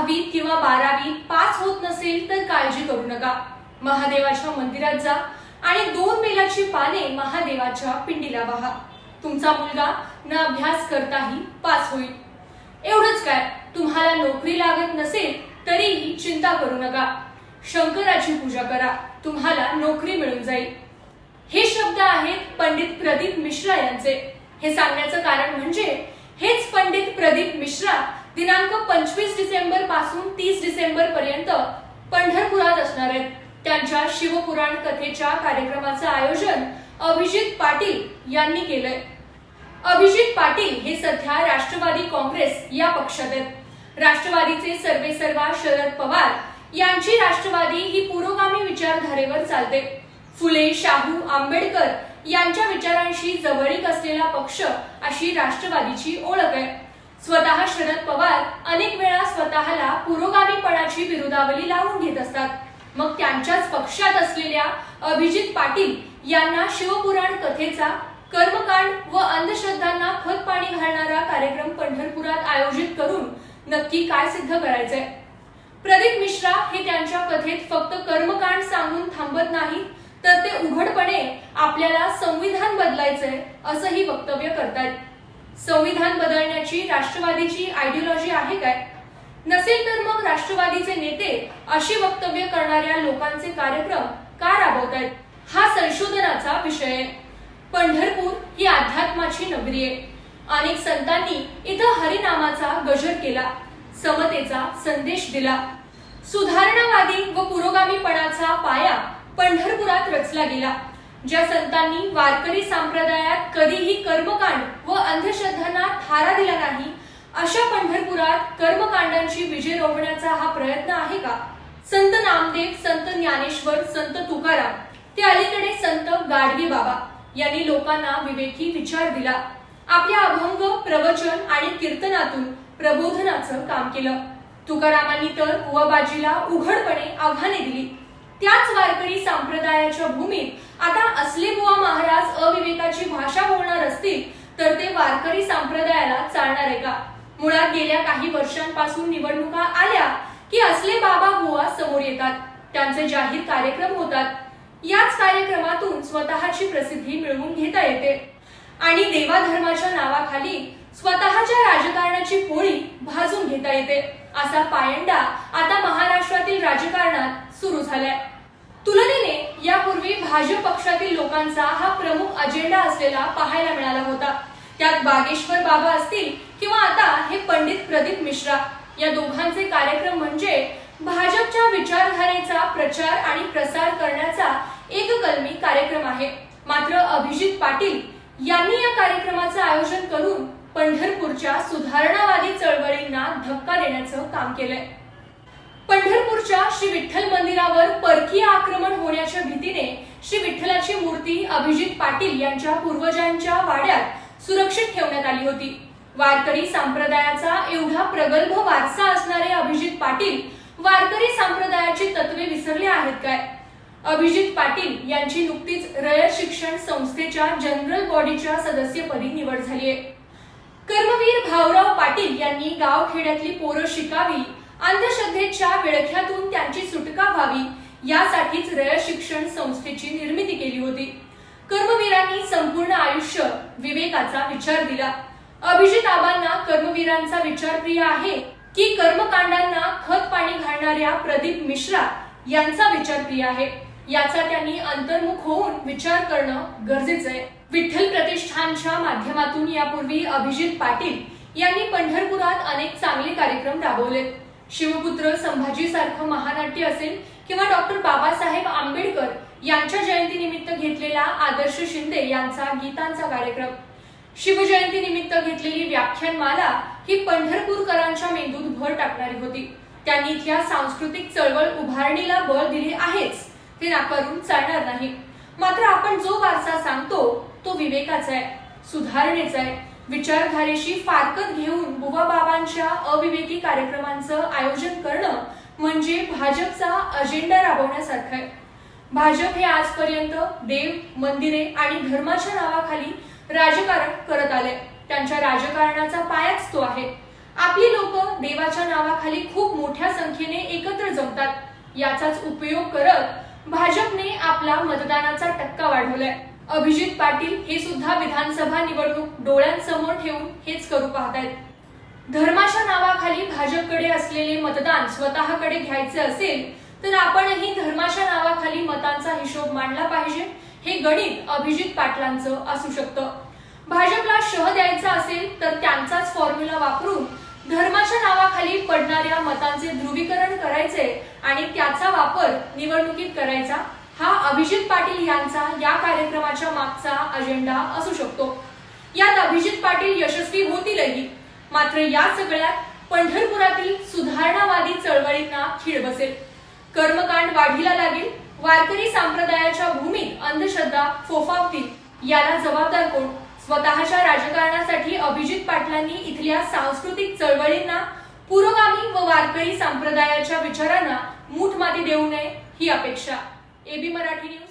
दहावीत किंवा बारावी पास होत नसेल तर काळजी करू नका. महादेवाच्या मंदिरात जा आणि दोन बेलाची पाने महादेवाच्या पिंडीला वाहा तुमचा मुलगा न अभ्यास करताही पास होईल. एवढंच काय तुम्हाला नोकरी लागत नसेल तरीही चिंता करू नका. शंकराची पूजा करा तुम्हाला नोकरी मिळून जाईल. हे शब्द आहेत पंडित प्रदीप मिश्रा यांचे. हे सांगण्याचं कारण म्हणजे हेच पंडित प्रदीप मिश्रा दिनांक पंचवीस डिसेंबरपासून तीस डिसेंबर पर्यंत पंढरपुरात असणार आहेत. त्यांच्या शिवपुराण कथेच्या कार्यक्रमाचं आयोजन अभिजित पाटील यांनी केलंय. अभिजित पाटील हे सध्या राष्ट्रवादी काँग्रेस या पक्षात आहेत. राष्ट्रवादीचे सर्वे सर्वा शरद पवार यांची राष्ट्रवादी ही पुरोगामी विचारधारेवर चालते. फुले शाहू आंबेडकर यांच्या विचारांशी जवळीक असलेला पक्ष अशी राष्ट्रवादीची ओळख आहे. स्वतः शरद पवार अनेक वेळा स्वतःला पुरोगामीपणाची विरोधावली लावून घेत असतात. मग त्यांच्याच पक्षात असलेल्या अभिजित पाटील यांना शिवपुराण कथेचा कर्मकांड व अंधश्रद्धांना खत पाणी घालणारा कार्यक्रम पंढरपुरात आयोजित करून नक्की काय सिद्ध करायचंय? प्रदीप मिश्रा हे त्यांच्या कथेत फक्त कर्मकांड सांगून थांबत नाही तर ते उघडपणे आपल्याला संविधान बदलायचंय असंही वक्तव्य करतायत. संविधान बदलण्याची राष्ट्रवादीची आयडिओलॉजी आहे काय? नसेल तर मग राष्ट्रवादीचे नेते अशी वक्तव्य करणाऱ्या लोकांचे कार्यक्रम का राबवतायत? हा संशोधनाचा विषय आहे. पंढरपूर ही अध्यात्माची नगरी आहे. अनेक संतांनी इथं हरिनामाचा गजर केला समतेचा संदेश दिला. सुधारणावादी व पुरोगामीपणाचा पाया पंढरपुरात रचला गेला. ज्या संतांनी वारकरी संप्रदायात कधीही कर्मकांड व अंधश्रद्धांना थारा दिला नाही अशा पंढरपुरात कर्मकांडांची विजय रोवण्याचा हा प्रयत्न आहे का? संत नामदेव संत ज्ञानेश्वर संत तुकाराम ते अलीकडे संत गाडगे बाबा यांनी लोकांना विवेकी विचार दिला. आपल्या अभंग प्रवचन आणि कीर्तनातून प्रबोधनाचं काम केलं. तुकारामांनी तर उवाबाजीला उघडपणे आव्हाने दिली. त्याच वारकरी संप्रदायाच्या भूमीत आता असले बुवा महाराज अविवेकाची भाषा बोलणार असतील तर ते वारकरी संप्रदायाला चालणार आहे का? मुळात गेल्या काही वर्षांपासून निवडणुका आल्या की असले बाबा बुवा समोर येतात त्यांचे जाहीर कार्यक्रम होतात. याच कार्यक्रमातून स्वतःची प्रसिद्धी मिळवून घेता येते. आणि देवाधर्माच्या नावाखाली स्वतःच्या राजकारणाची पोळी भाजून घेता येते. असा पायंडा आता महाराष्ट्रातील राजकारणात सुरू झालाय. तुलनेने यापूर्वी भाजप पक्षातील लोकांचा हा प्रमुख अजेंडा असलेला पाहायला मिळाला होता. त्यात बागेश्वर बाबा असतील किंवा आता हे पंडित प्रदीप मिश्रा. या दोघांचे कार्यक्रम म्हणजे भाजपच्या विचारधारेचा प्रचार आणि प्रसार करण्याचा एक कलमी कार्यक्रम आहे. मात्र अभिजित पाटील यांनी या कार्यक्रमाचं आयोजन करून पंढरपूरच्या सुधारणावादी चळवळींना धक्का देण्याचं काम केलंय. पंढर पंढरपूरच्या श्री विठ्ठल मंदिरावर परकीय आक्रमण होण्याच्या भीतीने श्री विठ्ठलाची मूर्ती अभिजित पाटील यांच्या पूर्वजांच्या वाड्यात सुरक्षित ठेवण्यात आली होती. वारकरी संप्रदायाचा एवढा प्रगल्भ वारसा असणारे अभिजित पाटील वारकरी संप्रदायाची तत्वे विसरले आहेत काय? अभिजित पाटील यांची नुकतीच रयत शिक्षण संस्थेच्या जनरल बॉडीच्या सदस्यपदी निवड झाली आहे कर्मवीर भाऊराव पाटील यांनी गावखेड्यातली पोरं शिकावी अंधश्रद्धेच्या विळख्यातून त्यांची सुटका व्हावी यासाठीच रय शिक्षण संस्थेची निर्मिती केली होती. कर्मवीरांनी संपूर्ण आयुष्य विवेकाचा विचार दिला. अभिजित आबांना कर्मवीरांचा विचार प्रिय आहे की कर्मकांडांना खत पाणी घालणाऱ्या प्रदीप मिश्रा यांचा विचार प्रिय आहे. याचा त्यांनी अंतर्मुख होऊन विचार करणं गरजेचं आहे. विठ्ठल प्रतिष्ठानच्या माध्यमातून यापूर्वी अभिजित पाटील यांनी पंढरपुरात अनेक चांगले कार्यक्रम राबवलेत शिवपुत्र संभाजी सारखं महानाट्य असेल किंवा डॉक्टर बाबासाहेब आंबेडकर यांच्या जयंतीनिमित्त घेतलेला आदर्श शिंदे यांचा गीतांचा कार्यक्रम. शिवजयंती निमित्त घेतलेली व्याख्यानमाला ही पंढरपूरकरांच्या मेंदूत भर टाकणारी होती. त्यांनी इथल्या सांस्कृतिक चळवळ उभारणीला बळ दिले आहेच. ते नाकारून चालणार नाही. मात्र आपण जो वारसा सांगतो तो विवेकाचा आहे. सुधारणेचा आहे. विचारधारेशी फारकत घेऊन बुवा बाबांच्या अविवेकी कार्यक्रमांचं आयोजन करणं म्हणजे भाजपचा अजेंडा राबवण्यासारखं आहे. भाजप हे आजपर्यंत देव मंदिरे आणि धर्माच्या नावाखाली राजकारण करत आले त्यांच्या राजकारणाचा पायाच तो आहे. आपली लोक देवाच्या नावाखाली खूप मोठ्या मोठ्या संख्येने एकत्र जमतात. याचाच उपयोग करत भाजपने आपला मतदानाचा टक्का वाढवलाय. अभिजित पाटील हे सुद्धा विधानसभा निवडणूक डोळ्यांसमोर ठेवून हेच करू पाहतायत. धर्माच्या नावाखाली भाजपकडे असलेले मतदान स्वतःकडे घ्यायचे असेल तर आपणही धर्माच्या नावाखाली मतांचा हिशोब मांडला पाहिजे हे गणित अभिजित पाटलांचं असू शकतं. भाजपला शह द्यायचा असेल तर त्यांचाच फॉर्म्युला वापरून धर्माच्या नावाखाली पडणाऱ्या मतांचे ध्रुवीकरण करायचे आणि त्याचा वापर निवडणुकीत करायचा हा अभिजित पाटील यांचा या कार्यक्रमाच्या मागचा अजेंडा असू शकतो. यात अभिजित पाटील यशस्वी होतीलही. मात्र या सगळ्यात पंढरपुरातील सुधारणावादी चळवळींना खीळ बसेल. कर्मकांड वाढीला लागेल वारकरी संप्रदायाच्या भूमीत अंधश्रद्धा फोफावतील. याला जबाबदार कोण? स्वतःच्या राजकारणासाठी अभिजित पाटलांनी इथल्या सांस्कृतिक चळवळींना पुरोगामी व वारकरी संप्रदायाच्या विचारांना मूठ माती देऊ नये ही अपेक्षा. AB Marathi news.